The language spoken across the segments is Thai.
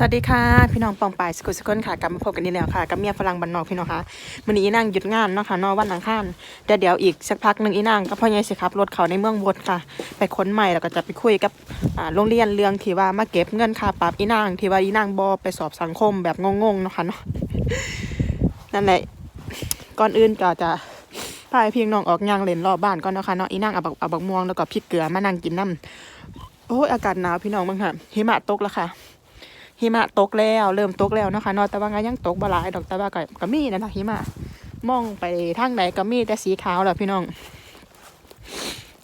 สวัสดีค่ะ พี่น้องปองปายสกุลสกุลค่ะกลับมาพบกันนี่แล้วค่ะกับเมียฝรั่งบันนอกพี่น้องค่ะวันนี้อีนางหยุดงานเนาะค่ะนอวันอังคารเดี๋ยวเดี๋ยวอีกสักพักหนึ่งอีนางก็พ่อใหญ่สิครับรถเขาในเมืองบดค่ะ ไปค้นใหม่แล้วก็จะไปคุยกับอ่าโรงเรียนเรื่องที่ว่ามาเก็บเงินค่าปรับอีนางที่ว่าอีนางบอไปสอบสังคมแบบงงๆเนาะค่ะเนาะนั่นแหละก่อนอื่นก็จะพาเพี่น้องออกย่างเล่นรอบบ้านก่อนเนาะค่ะเนาะอีนางเอาบักเอาบักม่วงแล้วก็พริกเกลือมานั่งกินน้ำโอ้ยอากาศหนาวพี่น้องบ้างค่ะหิมะตกแล้วค่ะ หิมะตกแล้ว เริ่มตกแล้วนะคะนาะแต่ว่าก็ยังตกบหลายดอกแต่ว่าก็ก็มีนะนะหิมะมองไปทางไหนก็มีแต่สีขาวแหละพี่น้อง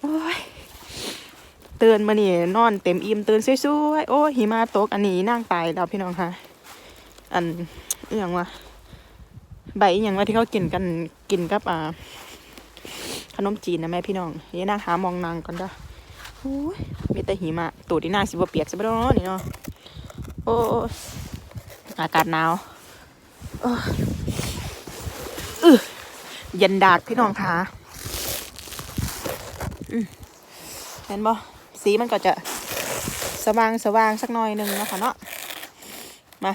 โอ้ยตื่นมาเนี่ยนอนเต็มอิ่มตื่นสวยๆโอ้หิมะตกอันนี้นั่งตายแล้วพี่น้องค่ะ อันอย่างวะใบอย่างว่าที่เขากินกันกินกับอ่าขนมจีนนะแม่พี่น้องอยังนั่งหามองนางก่อนด้อโอ้ยมีแต่หิมะตูดที่นางสิบ่เปียกใช่ปะเนาะนี่เนาะ โอ้อากาศหนาวเอออื้อเย็นดากพี่น้องคะเห็นบ่สีมันก็จะสว่างสว่างสักหน่อยหนึ่งนะคะเนาะมา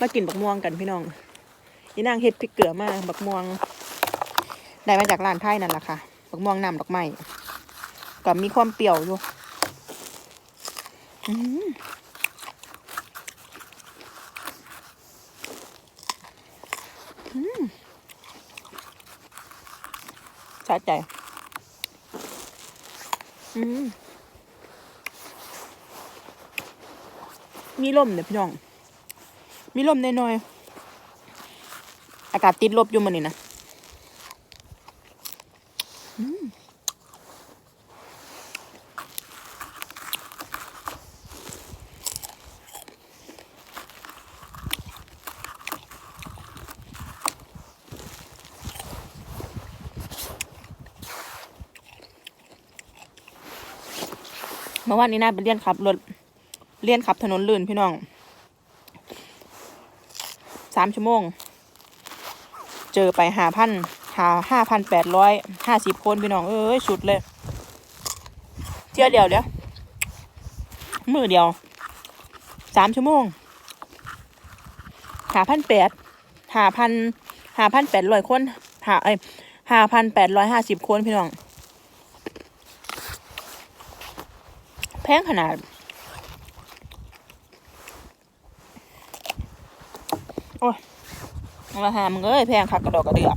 มากินบักม่วงกันพี่น้องยี่นางเฮ็ดพริกเกลือมาบักม่วง ได้มาจากร้านไทยนั่นแหละค่ะบักม่วงนำดอกไม้ก็มีความเปรี้ยวอยู่ ชัดใจ อืมมีลมเนี่ยพี่น้อง มีลมน้อยๆอากาศติดลบอยู่มันนี่นะอืม เมื่อวานนี้น่าไปเรียนขับรถเรียนขับถนนลื่นพี่น้องสามชั่วโมง เจอไปหาพันหาห้าพันแปดร้อยห้าสิบคนพี่น้องเอ้ยสุดเลย เที่ยวเดียวเดียวมือเดียวสามชั่วโมงหาพันแปดหาพันหาพันแปดร้อยคนหาเอ้ยหาพันแปดร้อยห้าสิบคนพี่น้อง แพงขนาด โอ้ยราคามึงเอ้ยแพงคักกระดอกกระเดือก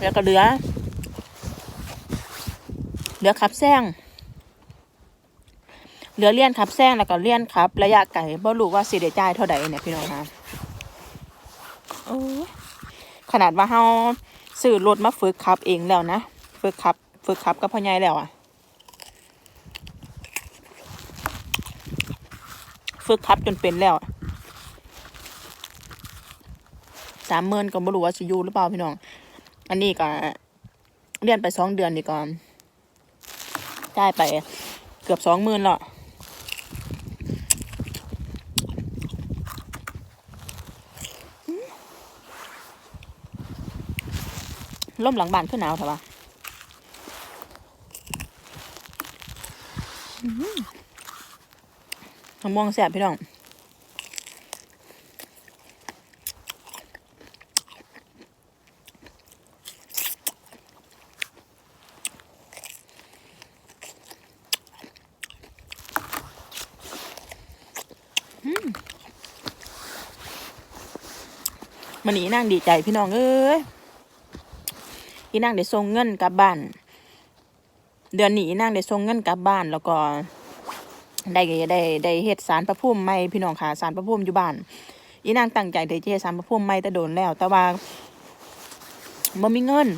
แล้วก็เหลือเหลือขับแซงเหลือเลี่ยนขับแซงแล้วก็เลี่ยนขับ ระยะไกลบ่รู้ว่าสิได้จ่ายเท่าใดเนี่ยพี่น้องคะโอ้ ขนาดว่าเฮาซื้อรถมาฝึกขับเองแล้วนะฝึกขับฝึกขับกับพ่อใหญ่แล้วอะฝึกขับจนเป็นแล้วสามหมื่นก็บ่รู้ว่าสิอยู่หรือเปล่าพี่น้อง อันนี้ก็เรียนไปสองเดือนนี่ก่อนจ่ายไปเกือบสองหมื่นแล้ว ล่มหลังบ้านขึ้นหนาวเถอะวะอื้อหือมะม่วงแสบพี่น้องมันนี้นั่งดีใจพี่น้องเอ้ย อีนางได้ส่งเงินกลับบ้าน เดือนนี้อีนางได้ส่งเงินกลับบ้านแล้วก็ได้ได้ได้เฮ็ดสารประพุ่มใหม่พี่น้องค่ะสารประพุ่มอยู่บ้านอีนางตั้งใจที่จะเฮ็ดสารประพุ่มใหม่แต่โดนแล้ว แต่ว่าบ่มีเงิน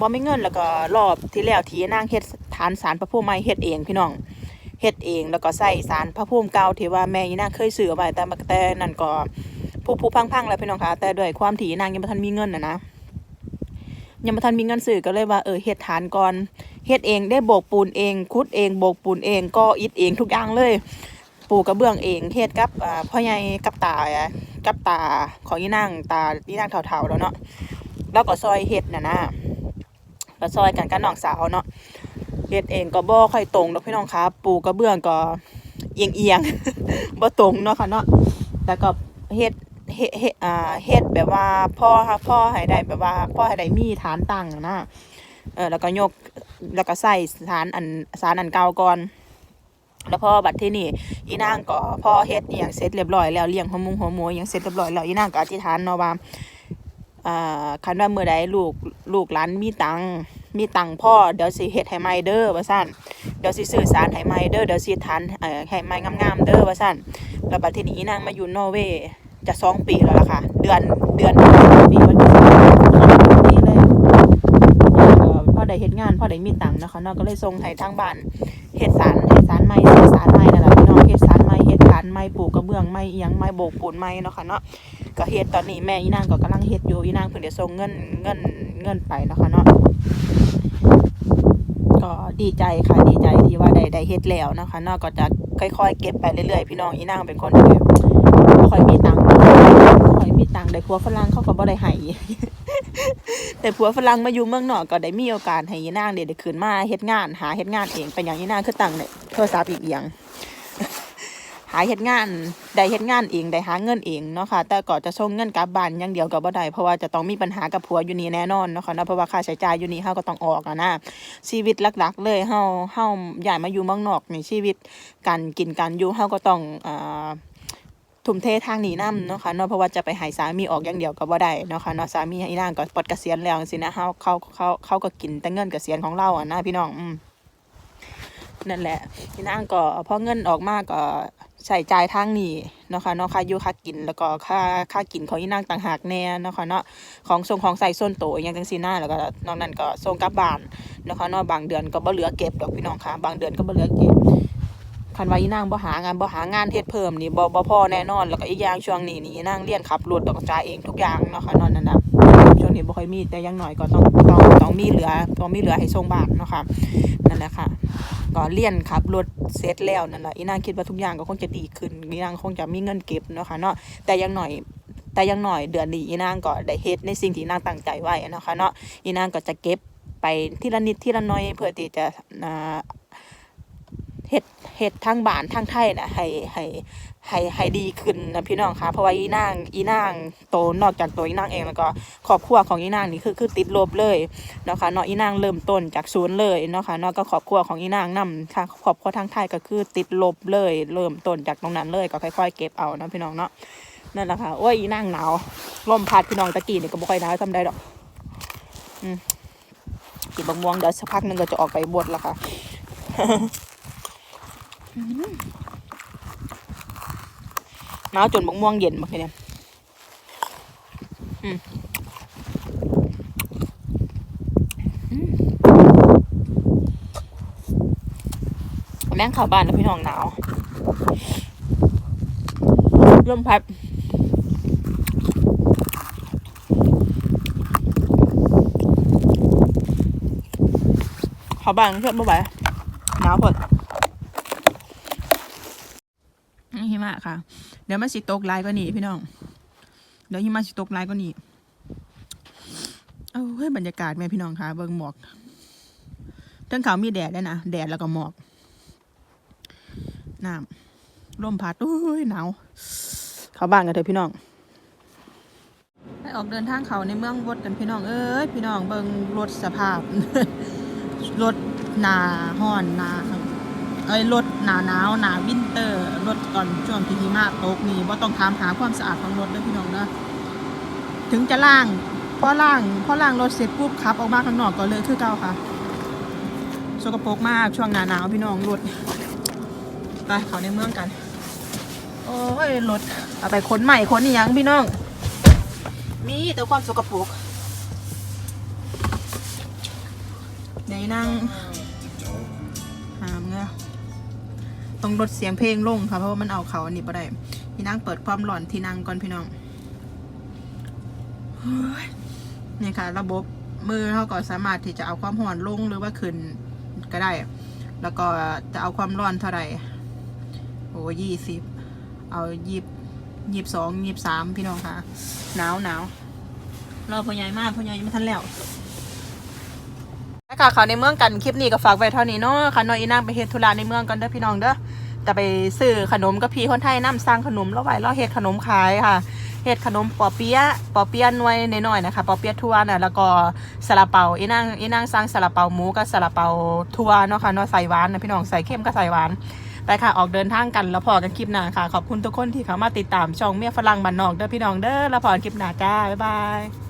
บ่มีเงินแล้วก็รอบที่แล้วที่อีนางเฮ็ดฐานสารประพุ่มใหม่เฮ็ดเองพี่น้องเฮ็ดเองแล้วก็ใส่สารพระพุ่มเก่าที่ว่าแม่อีนางเคยซื้อไว้แต่แต่นั่นก็ผู้ผู้พังๆแล้วพี่น้องค่ะแต่ด้วยความที่อีนางยังบ่ทันมีเงินน่ะนะ ยังไม่ทันมีเงินซื้อก็เลยว่าเออเฮ็ดฐานก่อนเฮ็ดเองได้โบกปูนเอง คุดเองโบกปูนเองก็อิดเองทุกอย่างเลยปูกระเบื้องเองเฮ็ดกับพ่อใหญ่กับตาอะกับตาของอีนางตาอีนางเฒ่าๆแล้วเนาะแล้วก็ซอยเฮ็ดน่ะนะก็ซอยกันกับน้องสาวเนาะเฮ็ดเองก็บ่ค่อยตรงดอกพี่น้องคะปูกระเบื้องก็เอียงๆบ่ตรงเนาะค่ะเนาะแล้วก็เฮ็ด เฮ็ดเฮ็ดอ่าเฮ็ดแบบว่าพ่อพ่อให้ได้แบบว่าพ่อให้ได้มีฐานตั้งนะเออแล้วก็ยกแล้วก็ใส่ฐานอันฐานอันเก่าก่อน แล้วพอบัดที่นี่อีนางก็พอเฮ็ดอย่างเสร็จเรียบร้อยแล้วเลี้ยงหัวมุงหัวหมูอย่างเสร็จเรียบร้อยแล้วอีนางก็อธิษฐานเนาะว่าอ่าคันว่าเมื้อใดลูกลูกหลานมีตังมีตังพ่อเดี๋ยวสิเฮ็ดให้ใหม่เด้อว่าซั่นเดี๋ยวสิซื้อสารให้ใหม่เด้อเดี๋ยวสิฐานเออให้ใหม่งามๆเด้อว่าซั่นแล้วบัดที่นี้อีนางมาอยู่นอร์เวย์ จะสองปีแล้วล่ะค่ะ เดือนเดือนปีวันที่นี่เลยพ่อได้เฮ็ดงานพ่อได้มีตังค์นะคะเนาะก็เลยส่งให้ทางบ้านเฮ็ดสารเฮ็ดสารไม้ซื้อสารไม้นั่นแหละพี่น้องเฮ็ดสารไม้เฮ็ดฐานไม้ปลูกกระเบื้องไม้อียงไม้โบกปูนไม้เนาะค่ะเนาะก็เฮ็ดตอนนี้แม่อีนางก็กำลังเฮ็ดอยู่อีนางเพิ่นได้ส่งเงินเงินเงินไปนะคะเนาะก็ดีใจค่ะดีใจที่ว่าได้ได้เฮ็ดแล้วนะคะเนาะก็จะค่อยๆ เก็บไปเรื่อยๆ พี่น้องอีนางเป็นคนที่ค่อยมีตังค์ มีตังค์ได้ผัวฝรั่งเขาก็บ่ได้ให้แต่ผัวฝรั่งมาอยู่เมืองนอกก็ได้มีโอกาสให้ยีนางได้ได้ขึ้นมาเฮ็ดงาน หาเฮ็ดงานเองเป็นอย่างยีนางคือตังเนี่ยโทรศัพท์อีกอย่างหาเฮ็ดงานได้เฮ็ดงานเองได้หาเงินเองเนาะค่ะแต่ก็จะส่งเงินกลับบ้านอย่างเดียวก็บ่ได้เพราะว่าจะต้องมีปัญหากับผัวอยู่นี่แน่นอนเนาะค่ะเนาะเพราะว่าค่าใช้จ่ายอยู่นี่เฮาก็ต้องออกอะนะชีวิตหลักๆ เลยเฮาเฮาย้ายมาอยู่เมืองนอกในชีวิตการกินการอยู่เฮาก็ต้องอ่า ทุ่มเททางนี้นํเนาะค่ะเนาะเพราะว่าจะไปหายสามีออกอย่างเดียวก็บ่ได้เนาะค่ะเนาะสามีอีนางก็ปลดเกษียณแล้วจังซี่นะเฮาเขาเขาเขาก็กินแต่เงินเกษียณของเราอะนะพี่น้องอืมนั่นแหละอีนางก็พอเงินออกมากก็ใช้จ่ายทางนี้เนาะค่ะเนาะค่าอยู่ค่ากินแล้วก็ค่าค่ากินของอีนางต่างหากแน่เนาะค่ะเนาะของส่งของใส่ส่วนตัวอย่างจังซี่นะแล้วก็นอกนั้นก็ส่งกลับบ้านเนาะค่ะเนาะบางเดือนก็บ่เหลือเก็บดอกพี่น้องค่ะ บางเดือนก็บ่เหลือเก็บ คันว่าอีนางบ่หางานบ่หางานเฮ็ดเพิ่มนี่บ่บ่พอแน่นอน แล้วก็อีกอย่างช่วงนี้นี่อีนางเรียนขับรถต้องจ่ายเองทุกอย่างเนาะค่ะนอนนั่นนะช่วงนี้บ่ค่อยมีแต่ยังหน้อยก็ต้องต้องต้องมีเหลือต้องมีเหลือให้ส่งบานเนาะค่ะนั่นแหละค่ะก็เรียนขับรถเสร็จแล้วนั่นแหละอีนางคิดว่าทุกอย่างก็คงจะดีขึ้นอีนางคงจะมีเงินเก็บเนาะค่ะเนาะแต่ยังหน่อยแต่ยังหน่อยเดือนนี้อีนางก็ได้เฮ็ดในสิ่งที่นางตั้งใจไว้เนาะค่ะเนาะอีนางก็จะเก็บไปทีละนิดทีละน้อยเพื่อที่จะ เฮ็ดเฮ็ดทางบ้านทางไทยนะให้ให้ให้ให้ดีขึ้นนะพี่น้องคะเพราะว่าอีนางอีนางโตนอกจากตัวอีนางเองแล้วก็ครอบครัวของอีนางนี่คือคือติดลบเลยเนาะค่ะเนาะอีนางเริ่มต้นจากศูนย์เลยเนาะค่ะเนาะก็ครอบครัวของอีนางนำทางครอบครัวทางไทยก็คือติดลบเลย เริ่มต้นจากตรงนั้นเลยก็ค่อยๆ เก็บเอานะพี่น้องเนาะนั่นแหละค่ะโอ้ยอีนางหนาวลมพัดพี่น้องตะกี้นี่ก็บ่ค่อยหนาวทำได้ดอกอืมกินบะม่วงเดี๋ยวสักพักหนึงก็จะออกไปบดแล้วค่ะ หนาวจนบกม่วงเย็นบักเนี่ยแม่งข้าบ้านแล้วพี่น้องหนาวลมพัดข้าบ้านเชื่อบ่ไหวหนาวพอด หิมะค่ะ เดี๋ยวมันสิตกหลายกว่านี้พี่น้อง เดี๋ยวหิมะสิตกหลายกว่านี้เอาเฮ้ยบรรยากาศแม่พี่น้องค่ะ เบิ่งหมอกเทั้งเขามีแดดด้วยนะ แดดแล้วก็หมอกน้ำลมพัดโอ้ยหนาวเข้าบ้านกันเถอะพี่น้องไปออกเดินทางเขาในเมืองวดกันพี่น้องเอ้ยพี่น้องเบิ่งรถสภาพรถหนาห้อนหนา เอ้รถหนาหนาวหนาวินเตอร์รถตอนช่วงที่หิมะตกนี่ว่าต้องถามหาความสะอาดของรถด้วยพี่น้องนะถึงจะล่างพอล่างพอล่างรถเสร็จปุ๊บขับออกมาข้างนอกก็เลยคือเก่าค่ะสกปรกมากช่วงหนาหนาวพี่น้องรถไปเขาในเมืองกัน โอ้ยรถเอาไปขนใหม่ขนนี่ยังพี่น้อง มีแต่ความสกปรกไหนนั่งหามเงา ต้องลดเสียงเพลงลงค่ะเพราะว่ามันเอาเขาอันนี้บ่ได้พี่นั่งเปิดความหลอนที่นั่งก่อนพี่น้องเนี่ค่ะ ระบบมือเขาก็สามารถที่จะเอาความห่อนลงหรือว่าขึ้นก็ได้ แล้วก็จะเอาความร้อนเท่าไหร่โอ้ยี่สิบเอายี่ยี่สองยี่สามพี่น้องค่ะหนาวหนาวรอพ่อใหญ่มากพ่อใหญ่ยังไม่ทันแล้วค่ะเขาในเมืองกันคลิปนี้ก็ฝากไว้เท่านี้เนาะค่ะน้อยอีนางไปเฮ็ดธุระในเมืองกันเด้อพี่น้องเด้อ แต่ไปซื้อขนมกับพี่คนไทยน้ำสร้างขนมแล้วไว้แล้วเฮ็ดขนมขายค่ะเฮ็ดขนมปอเปี๊ยะปอเปี๊ยะน่วยน้อยๆนะคะปอเปี๊ยะทั่วน่ะแล้วก็ซาลาเปาอีนางอีนางสร้างซาลาเปาหมูกับซาลาเปาทั่วเนาะค่ะเนาะใส่หวานนะพี่น้องใส่เค็มก็ใส่หวานไปค่ะออกเดินทางกันแล้วพอกันคลิปหน้าค่ะ ขอบคุณทุกคนที่เข้ามาติดตามช่องเมียฝรั่งบ้านนอกเด้อพี่น้องเด้อแล้วพอนคลิปหน้าจ้าบ๊ายบาย